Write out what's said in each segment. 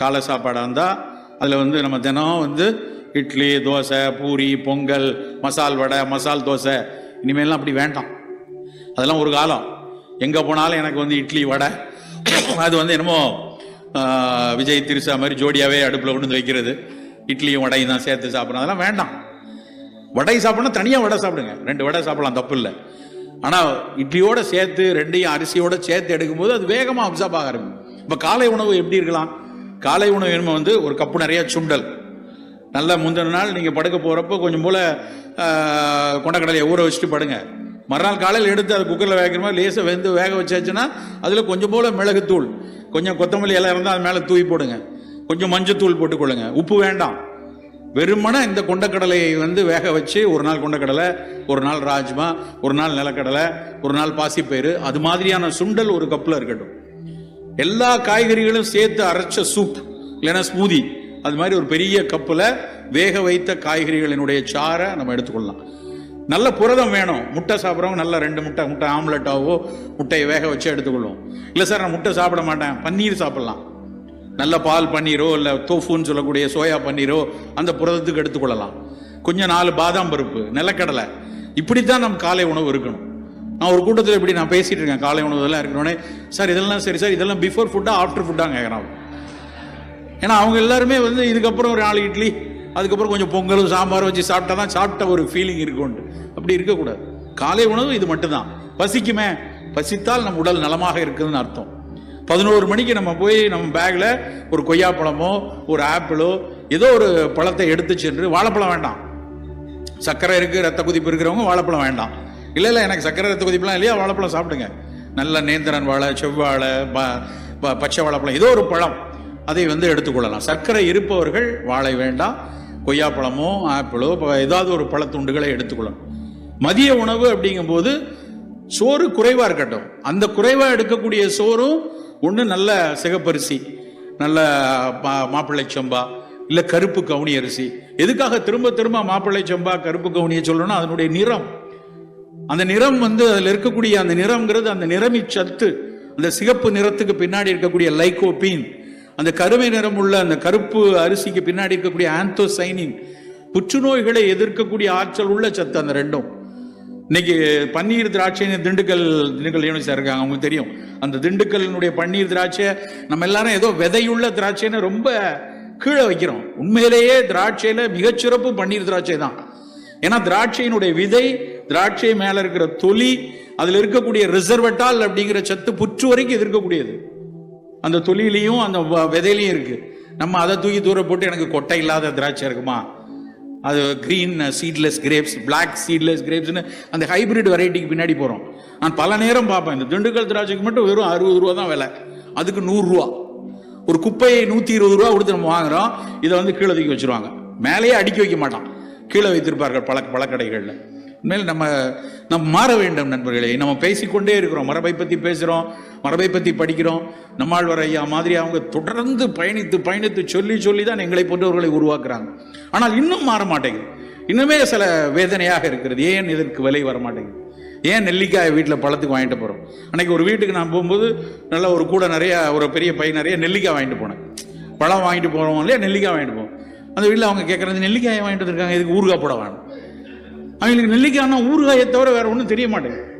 காலை சாப்பாடாக இருந்தால் அதில் வந்து நம்ம தினம் வந்து இட்லி தோசை பூரி பொங்கல் மசால் வடை மசால் தோசை இனிமேலாம் அப்படி வேண்டாம். அதெல்லாம் ஒரு காலம். எங்கே போனாலும் எனக்கு வந்து இட்லி வடை அது வந்து என்னமோ விஜய் திருசா மாதிரி ஜோடியாகவே அடுப்பில் கொண்டு வந்து வைக்கிறது. இட்லியும் வடையும் தான் சேர்த்து சாப்பிட்றோம் அதெல்லாம் வேண்டாம். வடை சாப்பிடணும் தனியாக வடை சாப்பிடுங்க. ரெண்டு வடை சாப்பிடலாம் தப்பு இல்லை. ஆனால் இட்லியோடு சேர்த்து ரெண்டையும் அரிசியோட சேர்த்து எடுக்கும்போது அது வேகமாக அப்சர்ப் ஆக ஆரம்பிக்கும். இப்போ காலை உணவு எப்படி இருக்கலாம்? காலை உணவு வேணுமா வந்து ஒரு கப்பு நிறைய சுண்டல். நல்லா முந்தின நாள் நீங்கள் படுக்க போகிறப்போ கொஞ்சம் போல் கொண்டக்கடலையை ஊற வச்சுட்டு படுங்க. மறுநாள் காலையில் எடுத்து அது குக்கரில் வேகிற மாதிரி லேசாக வெந்து வேக வச்சாச்சுன்னா அதில் கொஞ்சம் போல் மிளகுத்தூள். கொஞ்சம் கொத்தமல்லி எல்லாம் இருந்தால் அது மேலே தூவி போடுங்க. கொஞ்சம் மஞ்சத்தூள் போட்டுக்கொள்ளுங்க. உப்பு வேண்டாம். வெறுமனே இந்த கொண்டக்கடலையை வந்து வேக வச்சு ஒரு நாள் கொண்டக்கடலை ஒரு நாள் ராஜ்மா ஒரு நாள் நிலக்கடலை ஒரு நாள் பாசிப்பயிறு அது மாதிரியான சுண்டல் ஒரு கப்பில் இருக்கட்டும். எல்லா காய்கறிகளும் சேர்த்து அரைச்ச சூப் இல்லைன்னா ஸ்மூதி அது மாதிரி ஒரு பெரிய கப்பில் வேக வைத்த காய்கறிகளினுடைய சாரை நம்ம எடுத்துக்கொள்ளலாம். நல்ல புரதம் வேணும். முட்டை சாப்பிட்றவங்க நல்ல ரெண்டு முட்டை முட்டை ஆம்லெட்டாவோ முட்டையை வேக வச்சு எடுத்துக்கொள்வோம். இல்லை சார் நான் முட்டை சாப்பிட மாட்டேன். பன்னீர் சாப்பிட்லாம். நல்ல பால் பன்னீரோ இல்லை தோஃபுன்னு சொல்லக்கூடிய சோயா பன்னீரோ அந்த புரதத்துக்கு எடுத்துக்கொள்ளலாம். கொஞ்சம் நாலு பாதாம் பருப்பு நிலக்கடலை. இப்படித்தான் நம் காலை உணவு இருக்கணும். நான் ஒரு கூட்டத்தில் இப்படி நான் பேசிட்டு இருக்கேன். காலை உணவு இதெல்லாம் இருக்கிறோன்னே சார் இதெல்லாம் சரி சார் இதெல்லாம் பிஃபோர் ஃபுட்டா ஆஃப்டர் ஃபுட்டாக கேட்குறாங்க ஏன்னா அவங்க எல்லாருமே வந்து இதுக்கப்புறம் ஒரு நாலு இட்லி அதுக்கப்புறம் கொஞ்சம் பொங்கலும் சாம்பாரும் வச்சு சாப்பிட்டா தான் சாப்பிட்ட ஒரு ஃபீலிங் இருக்கும்ட்டு அப்படி இருக்கக்கூடாது. காலை உணவு இது மட்டும்தான். பசிக்குமே. பசித்தால் நம் உடல் நலமாக இருக்குதுன்னு அர்த்தம். பதினோரு மணிக்கு நம்ம போய் நம்ம பேக்கில் ஒரு கொய்யாப்பழமோ ஒரு ஆப்பிளோ ஏதோ ஒரு பழத்தை எடுத்து சென்று வாழைப்பழம் வேண்டாம். சர்க்கரை இருக்குது ரத்த குதிப்பு இருக்கிறவங்க வாழைப்பழம் வேண்டாம். இல்லை இல்லை எனக்கு சர்க்கரை ரத்த கொதிப்பெல்லாம் இல்லையா? வாழைப்பழம் சாப்பிடுங்க. நல்ல நேந்திரன் வாழை செவ்வாழை ப- ப- பச்சை வாழைப்பழம் ஏதோ ஒரு பழம். அதை வந்து எடுத்துக்கொள்ளலாம். சர்க்கரை இருப்பவர்கள் வாழை வேண்டாம். கொய்யாப்பழமோ ஆப்பிளோ ஏதாவது ஒரு பழத்துண்டுகளை எடுத்துக்கொள்ளணும். மதிய உணவு அப்படிங்கும்போது சோறு குறைவாக இருக்கட்டும். அந்த குறைவாக எடுக்கக்கூடிய சோறும் ஒன்று நல்ல சிகப்பரிசி நல்ல மா- மாப்பிள்ளை சம்பா இல்லை கருப்பு கவுனி அரிசி. எதுக்காக திரும்ப திரும்ப மாப்பிள்ளை சம்பா கருப்பு கவுனியை சொல்லணும்னா அதனுடைய நிறம். அந்த நிறம் வந்து அதில் இருக்கக்கூடிய அந்த நிறம்ங்கிறது அந்த நிறமி சத்து அந்த சிகப்பு நிறத்துக்கு பின்னாடி இருக்கக்கூடிய லைகோபீன் அந்த கருமை நிறம் உள்ள அந்த கருப்பு அரிசிக்கு பின்னாடி இருக்கக்கூடிய ஆந்தோசைனின் புற்றுநோய்களை எதிர்க்கக்கூடிய ஆற்றல் உள்ள சத்து அந்த ரெண்டும். இன்னைக்கு பன்னீர் திராட்சைன்னு திண்டுக்கல் திண்டுக்கல் யூனிவர்சிட்டி இருக்காங்க அவங்களுக்கு தெரியும். அந்த திண்டுக்கல்னுடைய பன்னீர் திராட்சை நம்ம எல்லாரும் ஏதோ விதையுள்ள திராட்சைன்னு ரொம்ப கீழே வைக்கிறோம். உண்மையிலேயே திராட்சையில மிகச்சிறப்பு பன்னீர் திராட்சை தான். ஏன்னா திராட்சையினுடைய விதை திராட்சை மேல இருக்கிற தொலி அதுல இருக்கக்கூடிய ரிசர்வட்டால் அப்படிங்கிற சத்து புற்று வரைக்கும் எதிர்க்கக்கூடியது. அந்த தொலிலையும் அந்த வ- விதையிலையும் இருக்கு. நம்ம அதை தூக்கி தூர போட்டு எனக்கு கொட்டை இல்லாத திராட்சை இருக்குமா? அது green seedless grapes black seedless கிரேப்ஸ்னு அந்த ஹைபிரிட் வெரைட்டிக்கு பின்னாடி போகிறோம் நான் பல நேரம் பார்ப்பேன். இந்த திண்டுக்கல் திராட்சைக்கு மட்டும் வெறும் அறுபது ரூபா தான் விலை. அதுக்கு நூறுரூவா ஒரு குப்பையை நூற்றி இருபது ரூபா கொடுத்து நம்ம வாங்குறோம். இதை வந்து கீழே தூக்கி வச்சிருவாங்க. மேலேயே அடுக்கி வைக்க மாட்டான். கீழே வைத்திருப்பார்கள் பல பழக்கடைகளில். உண்மையில் நம்ம நம்ம மாற வேண்டும் நண்பர்களே. நம்ம பேசிக்கொண்டே இருக்கிறோம். மரபை பற்றி பேசுகிறோம் மரபை பற்றி படிக்கிறோம். நம்மாழ்வார் ஐயா மாதிரி அவங்க தொடர்ந்து பயணித்து பயணித்து சொல்லி சொல்லி தான் எங்களை போன்றவர்களை உருவாக்குறாங்க. ஆனால் இன்னும் மாற மாட்டேங்குது. இன்னுமே சில வேதனையாக இருக்கிறது. ஏன் இதற்கு விலை வர மாட்டேங்குது? ஏன் நெல்லிக்காய் வீட்டில் பழத்துக்கு வாங்கிட்டு போகிறோம் அன்னைக்கு ஒரு வீட்டுக்கு நான் போகும்போது நல்ல ஒரு கூட நிறைய ஒரு பெரிய பை நிறைய நெல்லிக்காய் வாங்கிட்டு போனேன். பழம் வாங்கிட்டு போகிறோம் இல்லையா? நெல்லிக்காய் வாங்கிட்டு போவோம். அந்த வீட்டில் அவங்க கேட்குறது நெல்லிக்காயை வாங்கிட்டு வந்திருக்காங்க. இதுக்கு ஊறுகாய் போட வேணும். அவங்களுக்கு நெல்லிக்காய்னா ஊறுகாயை தவிர வேற ஒன்றும் தெரிய மாட்டேங்குது.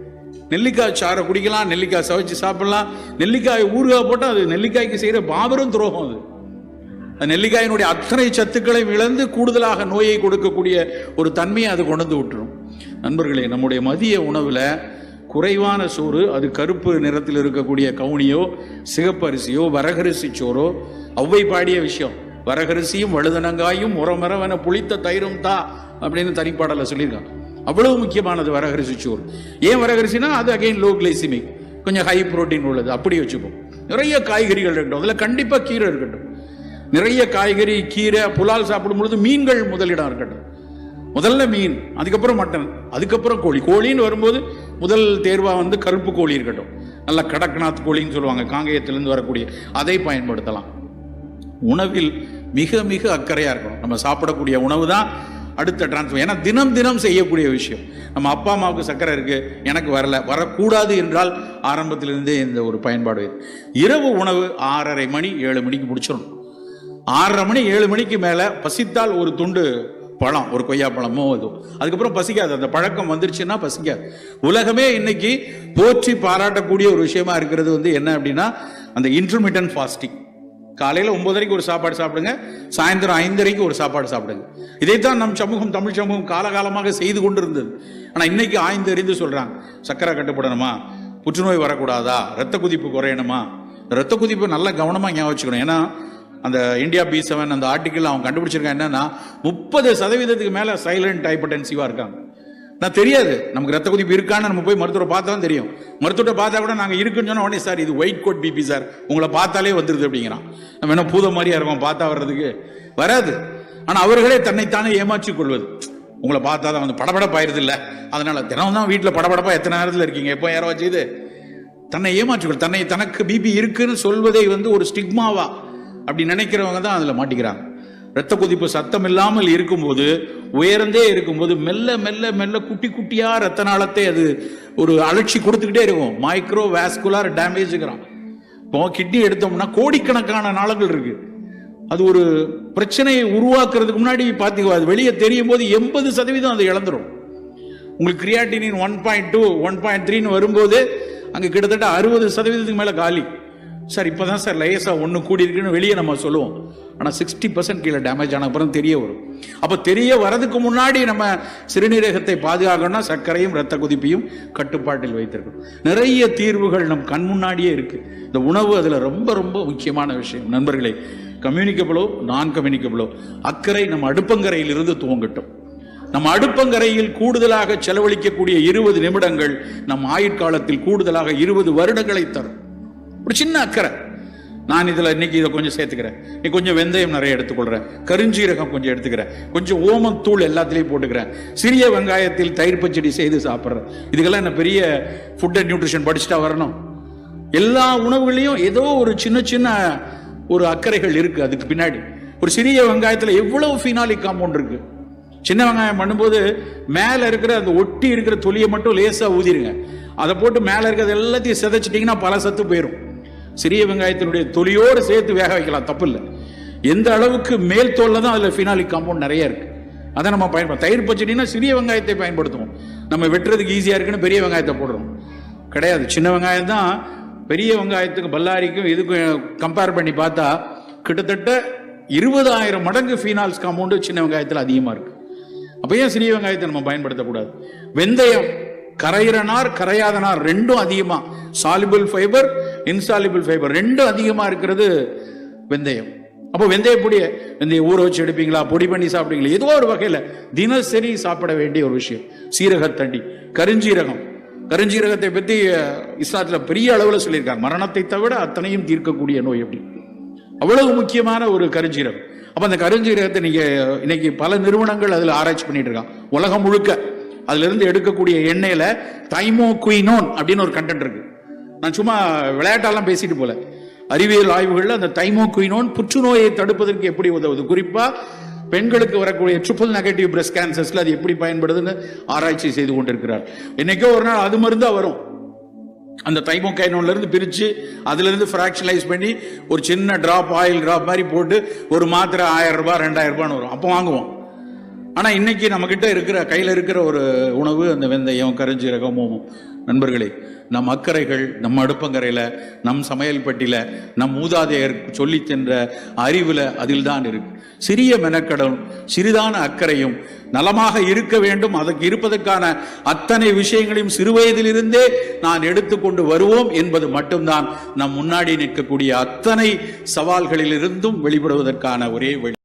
நெல்லிக்காய் சாறை குடிக்கலாம் நெல்லிக்காய் சவைச்சு சாப்பிடலாம். நெல்லிக்காய் ஊறுகாய் போட்டால் அது நெல்லிக்காய்க்கு செய்கிற பாபரும் துரோகம் அது. அந்த நெல்லிக்காயினுடைய அத்தனை சத்துக்களையும் இழந்து கூடுதலாக நோயை கொடுக்கக்கூடிய ஒரு தன்மையை அது கொண்டு வந்து விட்டுரும் நண்பர்களே நம்முடைய மதிய உணவில் குறைவான சோறு அது கருப்பு நிறத்தில் இருக்கக்கூடிய கவுனியோ சிகப்பரிசியோ வரகரிசி சோறோ ஒவ்வை பாடிய விஷயம். வரகரிசியும் வழுதனங்காயும் முறமரவன புளித்த தயிரும் தா அப்படின்னு தனிப்பாடலில் சொல்லியிருக்காங்க. அவ்வளவு முக்கியமானது வரகரிசி சோறு. ஏன் வரகரிசினா அது அகைன் லோ கிளைசிமிக் கொஞ்சம் ஹை புரோட்டீன் உள்ளது. அப்படி வச்சுப்போம். நிறைய காய்கறிகள் இருக்கட்டும். அதில் கண்டிப்பாக கீரை இருக்கட்டும். நிறைய காய்கறி கீரை புலால் சாப்பிடும் பொழுது மீன்கள் முதலிடம் இருக்கட்டும். முதல்ல மீன் அதுக்கப்புறம் மட்டன் அதுக்கப்புறம் கோழி. கோழின்னு வரும்போது முதல் தேர்வாக வந்து கருப்பு கோழி இருக்கட்டும். நல்ல கடக்நாத் கோழின்னு சொல்லுவாங்க. காங்கேயத்திலேருந்து வரக்கூடிய அதை பயன்படுத்தலாம். உணவில் மிக மிக அக்கறையாக இருக்கணும். நம்ம சாப்பிடக்கூடிய உணவு தான் அடுத்த டிரான்ஸ்ஃபர் ஏன்னா தினம் தினம் செய்யக்கூடிய விஷயம். நம்ம அப்பா அம்மாவுக்கு சக்கரை இருக்குது எனக்கு வரல வரக்கூடாது என்றால் ஆரம்பத்திலிருந்தே இந்த ஒரு பயன்பாடு இரவு உணவு ஆறரை மணி ஏழு மணிக்கு முடிச்சிடணும். ஆறரை மணி ஏழு மணிக்கு மேலே பசித்தால் ஒரு துண்டு பழம் ஒரு கொய்யா பழமோ இது அதுக்கப்புறம் பசிக்காது. அந்த பழக்கம் வந்துருச்சுன்னா பசிக்காது. உலகமே இன்னைக்கு போற்றி பாராட்டக்கூடிய ஒரு விஷயமா இருக்கிறது வந்து என்ன அப்படின்னா அந்த இன்டர்மீடியன் ஃபாஸ்டிங் காலையில் ஒன்பதரைக்கு ஒரு சாப்பாடு சாப்பிடுங்க சாயந்தரம் ஐந்தரைக்கு ஒரு சாப்பாடு சாப்பிடுங்க. இதைத்தான் நம் சமூகம் தமிழ் சமூகம் காலகாலமாக செய்து கொண்டு இருந்தது ஆனால் இன்னைக்கு ஆய்ந்து அறிந்து சொல்கிறாங்க சக்கரை கட்டுப்படணுமா? புற்றுநோய் வரக்கூடாதா? ரத்த குதிப்பு குறையணுமா? ரத்த குதிப்பு நல்ல கவனமாக ஞாபகம் வச்சுக்கணும். ஏன்னா அந்த இந்தியா பி செவன் அந்த ஆர்டிக்கிள் அவன் கண்டுபிடிச்சிருக்கான் என்னன்னா முப்பது சதவீதத்துக்கு மேலே சைலண்ட் ஹைப்பர்டென்சிவாக இருக்காங்க. நான் தெரியாது. நமக்கு ரத்த கொதிப்பு இருக்கான்னு நம்ம போய் மருத்துவரை பார்த்தா தான் தெரியும். மருத்துவரை பார்த்தா கூட நாங்கள் இருக்குன்னு சொன்ன உடனே சார் இது ஒயிட் கோட் பிபி சார். உங்களை பார்த்தாலே வந்துடுது அப்படிங்கிறான். நம்ம என்ன பூத மாதிரியா இருக்கோம் பார்த்தா வர்றதுக்கு? வராது. ஆனால் அவர்களே தன்னைத்தானே ஏமாற்றிக் கொள்வது. உங்களை பார்த்தா தான் வந்து படபடப்பாயிருது இல்லை. அதனால தினம் தான் வீட்டில் படபடப்பா எத்தனை நேரத்தில் இருக்கீங்க? எப்போ யாரோ செய்து தன்னை ஏமாற்றிக்கொள் தன்னை தனக்கு பிபி இருக்குன்னு சொல்வதை வந்து ஒரு ஸ்டிக்மாவா அப்படி நினைக்கிறவங்க தான் அதில் மாட்டிக்கிறாங்க. இரத்த கொதிப்பு சத்தம் இல்லாமல் இருக்கும்போது உயர்ந்தே இருக்கும்போது மெல்ல மெல்ல மெல்ல குட்டி குட்டியாக ரத்த நாளத்தை அது ஒரு அலட்சி கொடுத்துக்கிட்டே இருக்கும். மைக்ரோ வேஸ்குலார் டேமேஜுங்கிறான் இப்போ கிட்னி எடுத்தோம்னா கோடிக்கணக்கான நாளங்கள் இருக்கு. அது ஒரு பிரச்சனையை உருவாக்குறதுக்கு முன்னாடி பார்த்துக்கோ அது வெளியே தெரியும் போது எண்பது சதவீதம் அது இழந்துடும் உங்களுக்கு creatinine one point two one point த்ரீன்னு வரும்போது அங்கே கிட்டத்தட்ட அறுபது சதவீதத்துக்கு மேலே காலி. சார் இப்போ தான் சார் லேசாக ஒன்று கூடி இருக்குன்னு வெளியே நம்ம சொல்லுவோம். ஆனால் சிக்ஸ்டி பர்சன்ட் கீழே டேமேஜ் ஆன அப்புறம் தெரிய வரும். அப்போ தெரிய வரதுக்கு முன்னாடி நம்ம சிறுநீரகத்தை பாதுகாக்கணும்னா சர்க்கரையும் ரத்த கொதிப்பையும் கட்டுப்பாட்டில் வைத்திருக்கணும். நிறைய தீர்வுகள் நம் கண் முன்னாடியே இருக்குது இந்த உணவு அதில் ரொம்ப ரொம்ப முக்கியமான விஷயம். நண்பர்களே கம்யூனிகபிளோ நான் கம்யூனிகபிளோ அக்கறை நம்ம அடுப்பங்கரையிலிருந்து துவங்கட்டும். நம் அடுப்பங்கரையில் கூடுதலாக செலவழிக்கக்கூடிய இருபது நிமிடங்கள் நம் ஆயுட்காலத்தில் கூடுதலாக இருபது வருடங்களை தரும். ஒரு சின்ன அக்கறை. நான் இதில் இன்னைக்கு இதை கொஞ்சம் சேர்த்துக்கிறேன். நீ கொஞ்சம் வெந்தயம் நிறைய எடுத்துக்கொள்கிறேன் கருஞ்சீரகம் கொஞ்சம் எடுத்துக்கிறேன். கொஞ்சம் ஓமத்தூள் எல்லாத்துலேயும் போட்டுக்கிறேன். சிறிய வெங்காயத்தில் தயிர் பச்சடி செய்து சாப்பிட்றேன் இதுக்கெல்லாம் என்ன பெரிய ஃபுட் அண்ட் நியூட்ரிஷன் படிச்சுட்டா வரணும்? எல்லா உணவுகளையும் ஏதோ ஒரு சின்ன சின்ன ஒரு அக்கறைகள் இருக்குது அதுக்கு பின்னாடி. ஒரு சிறிய வெங்காயத்தில் எவ்வளவு ஃபினாலிக் காம்பவுண்ட் இருக்குது சின்ன வெங்காயம் பண்ணும்போது மேலே இருக்கிற அந்த ஒட்டி இருக்கிற தொலியை மட்டும் லேசாக ஊதிருங்க. அதை போட்டு மேலே இருக்கிறது எல்லாத்தையும் சிதைச்சிட்டிங்கன்னா பல சத்து போயிடும் சிறிய வெங்காயத்தினுடைய தொலியோடு சேர்த்து வேக வைக்கலாம் தப்பு இல்லை எந்த அளவுக்கு மேல் தோல்ல தான் அதில் ஃபினாலிக் காம்பவுண்ட் நிறைய இருக்கு. அதை நம்ம பயன்படுத்த தயிர் பச்சடினா சிறிய வெங்காயத்தை பயன்படுத்துவோம். நம்ம வெட்டுறதுக்கு ஈஸியாக இருக்குன்னு பெரிய வெங்காயத்தை போடுறோம். கிடையாது. சின்ன வெங்காயம் தான் பெரிய வெங்காயத்துக்கு பல்லாரிக்கும் இதுக்கும் கம்பேர் பண்ணி பார்த்தா கிட்டத்தட்ட இருபதாயிரம் மடங்கு ஃபீனால்ஸ் காம்பவுண்டு சின்ன வெங்காயத்தில் அதிகமாக இருக்குது அப்போ ஏன் சிறிய வெங்காயத்தை நம்ம பயன்படுத்தக்கூடாது? வெந்தயம் கரையிறனார் கரையாதனார் கரையாத நார் ரெண்டும் அதிகமா. சாலிபிள் ஃபைபர் இன்சாலிபிள் ஃபைபர் ரெண்டும் அதிகமா இருக்கிறது வெந்தயம். அப்போ வெந்தய பொடியை வெந்தய ஊற வச்சு எடுப்பீங்களா? பொடி பண்ணி சாப்பிடுவீங்களா? ஏதோ ஒரு வகையில் தினசரி சாப்பிட வேண்டிய ஒரு விஷயம். சீரகத்தண்டி கருஞ்சீரகம். கருஞ்சீரகத்தை பற்றி இஸ்லாத்தில் பெரிய அளவில் சொல்லியிருக்காங்க. மரணத்தை தவிர அத்தனையும் தீர்க்கக்கூடிய நோய் அப்படி. அவ்வளவு முக்கியமான ஒரு கருஞ்சீரகம். அப்போ அந்த கருஞ்சீரகத்தை நீங்க இன்னைக்கு பல நிறுவனங்கள் அதில் ஆராய்ச்சி பண்ணிட்டு இருக்காங்க. உலகம் முழுக்க அதுலேருந்து எடுக்கக்கூடிய எண்ணெயில தைமோ குயினோன் அப்படின்னு ஒரு கண்டென்ட் இருக்கு. நான் சும்மா விளையாட்டாலாம் பேசிட்டு போல. அறிவியல் ஆய்வுகளில் அந்த தைமோ குயினோன் புற்றுநோயை தடுப்பதற்கு எப்படி உதவுது? குறிப்பா பெண்களுக்கு வரக்கூடிய ட்ரிபிள் நெகட்டிவ் பிரஸ்ட் கேன்சர்ஸ்ல அது எப்படி பயன்படுதுன்னு ஆராய்ச்சி செய்து கொண்டிருக்கிறார். என்னைக்கோ ஒரு நாள் அது மருந்தா வரும். அந்த தைமோகைனோன்ல இருந்து பிரிச்சு அதுல இருந்து ஃப்ராக்ஷனலைஸ் பண்ணி ஒரு சின்ன டிராப் ஆயில் டிராப் மாதிரி போட்டு ஒரு மாத்திரை ஆயிரம் ரூபாய் ரெண்டாயிரம் ரூபான்னு வரும். அப்போ வாங்குவோம். ஆனா இன்னைக்கு நம்ம கிட்ட இருக்கிற கையில இருக்கிற ஒரு உணவு அந்த வெந்தயம் கருஞ்சீரகம் ஓமம் நண்பர்களே நம் அக்கறைகள் நம் அடுப்பங்கரையில நம் சமையல் பட்டியில் நம் மூதாதையர் சொல்லி சென்ற அறிவுல அதில் தான் இருக்கு. சிறிய மெனக்கடலும் சிறிதான அக்கறையும் நலமாக இருக்க வேண்டும். அதற்கு இருப்பதற்கான அத்தனை விஷயங்களையும் சிறுவயதிலிருந்தே நான் எடுத்துக்கொண்டு வருவோம் என்பது மட்டும்தான் நம் முன்னாடி நிற்கக்கூடிய அத்தனை சவால்களிலிருந்தும் வெளிப்படுவதற்கான ஒரே வழி.